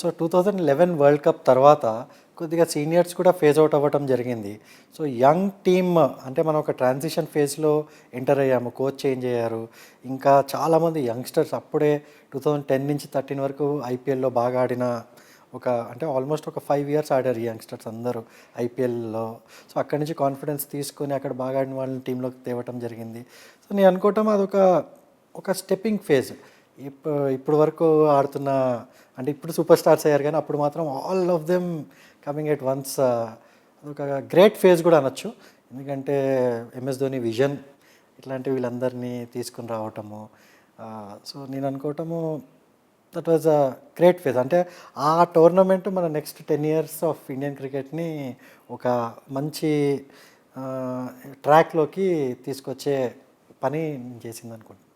So two thousand eleven world cup తర్వాత కొద్దిగా seniors కూడా ఫేజ్ అవుట్ అవ్వటం జరిగింది. సో యంగ్ టీమ్ అంటే మనం ఒక ట్రాన్సిషన్ ఫేజ్లో ఎంటర్ అయ్యాము కోచ్ చేంజ్ అయ్యారు ఇంకా చాలామంది యంగ్స్టర్స్ అప్పుడే టూ థౌజండ్ టెన్ నుంచి థర్టీన్ వరకు ఐపీఎల్లో బాగా ఆడిన ఒక అంటే ఆల్మోస్ట్ ఒక ఫైవ్ ఇయర్స్ ఆడారు ఈ యంగ్స్టర్స్ అందరూ ఐపీఎల్లో సో అక్కడి నుంచి కాన్ఫిడెన్స్ తీసుకొని అక్కడ బాగా ఆడిన వాళ్ళని టీంలోకి తేవటం జరిగింది. సో నేను అనుకోవటం అదొక ఒక స్టెప్పింగ్ ఫేజ్ ఇప్పుడు ఇప్పుడు వరకు ఆడుతున్న అంటే ఇప్పుడు సూపర్ స్టార్స్ అయ్యారు కానీ అప్పుడు మాత్రం all of them coming at once ఒక గ్రేట్ ఫేజ్ కూడా అనొచ్చు. ఎందుకంటే ఎంఎస్ ధోని విజన్ ఇట్లాంటి వీళ్ళందరినీ తీసుకుని రావటము సో నేను అనుకోవటము that was a great phase అంటే ఆ టోర్నమెంట్ మన next ten years of Indian క్రికెట్ని ఒక మంచి ట్రాక్లోకి తీసుకొచ్చే పని చేసింది అనుకుంటున్నాను